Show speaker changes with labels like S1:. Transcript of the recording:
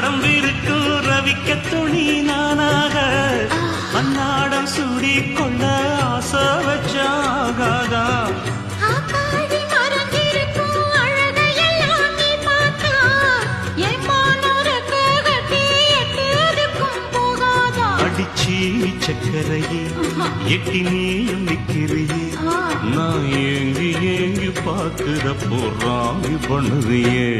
S1: ராசாத்தி உடம்பிருக்கும் ரவிக்க துணி நானாக. அன்னாடம் சூடி கொள்ள ஆசை வச்சாகாதா. அடிச்சி சக்கரையே எட்டி நீயும் நிக்கிறியே. நான் ஏங்கி ஏங்கி பார்க்கிறப்போ ராமி பண்ணுறியே.